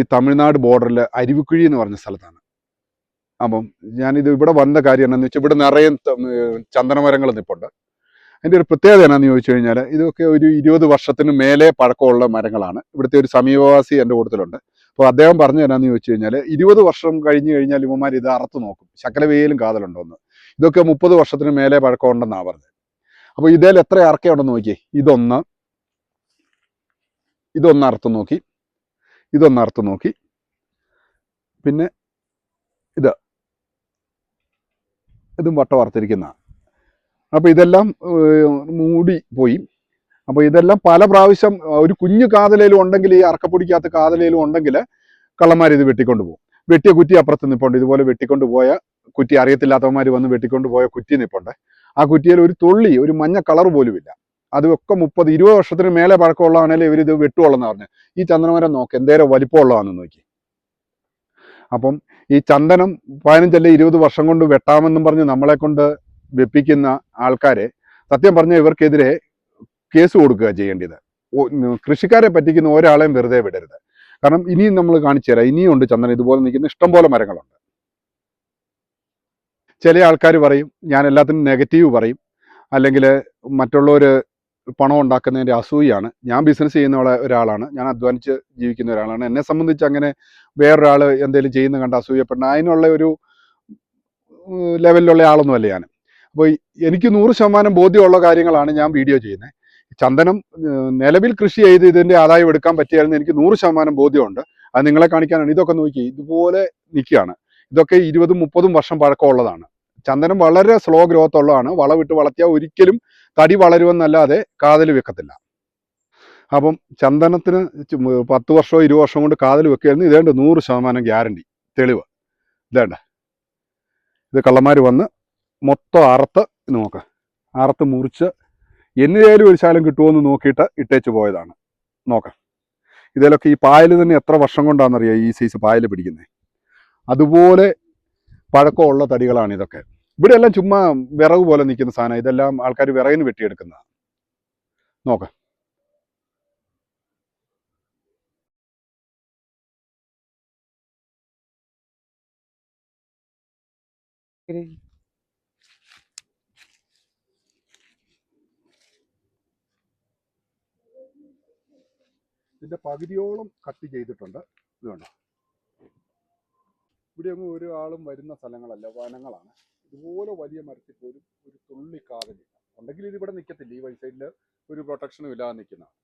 ഈ തമിഴ്നാട് ബോർഡറിൽ അരുവിക്കുഴി എന്ന് പറഞ്ഞ സ്ഥലത്താണ്. അപ്പം ഞാനിത് ഇവിടെ വന്ന കാര്യം എന്താണെന്ന് വെച്ചാൽ ഇവിടെ നിറയെ ചന്ദനമരങ്ങൾ നിൽപ്പുണ്ട് അതിന്റെ ഒരു പ്രത്യേകത എന്നാന്ന് ചോദിച്ചു കഴിഞ്ഞാൽ ഇതൊക്കെ ഒരു ഇരുപത് വർഷത്തിന് മേലെ പഴക്കമുള്ള മരങ്ങളാണ്. ഇവിടുത്തെ ഒരു സമീപവാസി എന്റെ കൂട്ടത്തിലുണ്ട്. അപ്പോൾ അദ്ദേഹം പറഞ്ഞു തരാമെന്ന് ചോദിച്ചു കഴിഞ്ഞാൽ ഇരുപത് വർഷം കഴിഞ്ഞു കഴിഞ്ഞാൽ ഇവന്മാർ ഇത് അറുത്ത് നോക്കും. ശക്കല വെയിലും കാതലുണ്ടോന്ന് ഇതൊക്കെ മുപ്പത് വർഷത്തിന് മേലെ പഴക്കമുണ്ടെന്നാണ് പറഞ്ഞത്. അപ്പോൾ ഇതിൽ എത്ര അറക്കയുണ്ടെന്ന് നോക്കിയേ. ഇതൊന്ന്. ഇതൊന്ന് അറുത്ത് നോക്കി. ഇതൊന്ന് അറുത്ത് നോക്കി. പിന്നെ ഇത്. ഇതും വട്ട വറുത്തിരിക്കുന്ന അപ്പോൾ ഇതെല്ലാം മൂടി പോയി. അപ്പോൾ ഇതെല്ലാം പല പ്രാവശ്യം ഒരു കുഞ്ഞു കാതലയിലും ഉണ്ടെങ്കിൽ ഈ അറക്കപ്പൊടിക്കാത്ത കാതലയിലും ഉണ്ടെങ്കിൽ കള്ളന്മാർ ഇത് വെട്ടിക്കൊണ്ട് പോകും. വെട്ടിയ കുറ്റി അപ്പുറത്ത് നിൽപ്പുണ്ട് ഇതുപോലെ വെട്ടിക്കൊണ്ട് പോയ കുറ്റി അറിയത്തില്ലാത്തവന്മാർ വന്ന് വെട്ടിക്കൊണ്ട് പോയ കുറ്റി നിൽപ്പുണ്ട് ആ കുറ്റിയിൽ ഒരു തുള്ളി ഒരു മഞ്ഞ കളർ പോലുമില്ല. അതൊക്കെ മുപ്പത് ഇരുപത് വർഷത്തിന് മേലെ പഴക്കമുള്ളതാണെങ്കിൽ ഇവരിത് വെട്ടുള്ളതെന്ന് പറഞ്ഞു. ഈ ചന്ദനമരം നോക്ക് എന്തേരം വലിപ്പമുള്ളതാണെന്ന് നോക്കി. അപ്പം ഈ ചന്ദനം പതിനഞ്ചല്ല ഇരുപത് വർഷം കൊണ്ട് വെട്ടാമെന്നും പറഞ്ഞ് നമ്മളെ കൊണ്ട് വെപ്പിക്കുന്ന ആൾക്കാരെ സത്യം പറഞ്ഞാൽ ഇവർക്കെതിരെ കേസ് കൊടുക്കുക ചെയ്യേണ്ടത്. കൃഷിക്കാരെ പറ്റിക്കുന്ന ഒരാളെയും വെറുതെ വിടരുത്. കാരണം ഇനിയും നമ്മൾ കാണിച്ചു തരാം ഇനിയും ഉണ്ട് ചന്ദനം. ഇതുപോലെ നിൽക്കുന്ന ഇഷ്ടംപോലെ മരങ്ങളുണ്ട്. ചില ആൾക്കാർ പറയും ഞാൻ എല്ലാത്തിനും നെഗറ്റീവ് പറയും. അല്ലെങ്കിൽ മറ്റുള്ളവർ പണം ഉണ്ടാക്കുന്നതിന്റെ അസൂയാണ് ഞാൻ ബിസിനസ് ചെയ്യുന്ന ഒരാളാണ്. ഞാൻ അധ്വാനിച്ച് ജീവിക്കുന്ന ഒരാളാണ്. എന്നെ സംബന്ധിച്ച് അങ്ങനെ വേറൊരാൾ എന്തെങ്കിലും ചെയ്യുന്ന കണ്ട അസൂയപ്പെടണം. അതിനുള്ള ഒരു ലെവലിലുള്ള ആളൊന്നുമല്ല ഞാൻ. അപ്പോൾ എനിക്ക് നൂറ് ശതമാനം ബോധ്യമുള്ള കാര്യങ്ങളാണ് ഞാൻ വീഡിയോ ചെയ്യുന്നത്. ചന്ദനം നിലവിൽ കൃഷി ചെയ്ത് ഇതിന്റെ ആദായം എടുക്കാൻ പറ്റിയായിരുന്നു എനിക്ക് നൂറ് ശതമാനം ബോധ്യമുണ്ട്. അത് നിങ്ങളെ കാണിക്കാനാണ്. ഇതൊക്കെ നോക്കി ഇതുപോലെ നിൽക്കുകയാണ്. ഇതൊക്കെ ഇരുപതും മുപ്പതും വർഷം പഴക്കമുള്ളതാണ്. ചന്ദനം വളരെ സ്ലോ ഗ്രോത്ത് ഉള്ളതാണ്. വളവിട്ട് വളർത്തിയാൽ ഒരിക്കലും തടി വളരുമെന്നല്ലാതെ കാതൽ വെക്കത്തില്ല. അപ്പം ചന്ദനത്തിന് പത്ത് വർഷമോ ഇരുപത് വർഷം കൊണ്ട് കാതൽ വെക്കുകയായിരുന്നു. ഇതേണ്ട നൂറ് ശതമാനം ഗ്യാരണ്ടി. തെളിവ്. ഇതേണ്ട. ഇത് കള്ളന്മാർ വന്ന് മൊത്തം അറുത്ത് നോക്ക്. അറുത്ത് മുറിച്ച് എന്നേലും ഒരു ശാലം കിട്ടുമോ നോക്കിയിട്ട് ഇട്ടേച്ച് പോയതാണ്. നോക്കാം. ഇതിലൊക്കെ ഈ പായൽ തന്നെ എത്ര വർഷം കൊണ്ടാണെന്നറിയാം ഈ സൈസ് പായൽ പിടിക്കുന്നത് അതുപോലെ പഴക്കമുള്ള തടികളാണ് ഇതൊക്കെ. ഇവിടെ എല്ലാം ചുമ്മാ വിറക് പോലെ നിൽക്കുന്ന സാധനം. ഇതെല്ലാം ആൾക്കാർ വിറകിന് വെട്ടിയെടുക്കുന്നതാണ് നോക്കാം. ഇതിന്റെ പകുതിയോളം കട്ട് ചെയ്തിട്ടുണ്ട്. ഇത് ഇവിടെ ഒന്നും ഒരാളും വരുന്ന സ്ഥലങ്ങളല്ല വനങ്ങളാണ്. ഇതുപോലെ വലിയ മരത്തിൽ പോലും ഒരു തുള്ളി കാതലില്ല ഉണ്ടെങ്കിൽ ഇവിടെ നിൽക്കത്തില്ല ഈ വഴി സൈഡിൽ ഒരു പ്രൊട്ടക്ഷനും ഇല്ലാതെ നിൽക്കുന്നതാണ്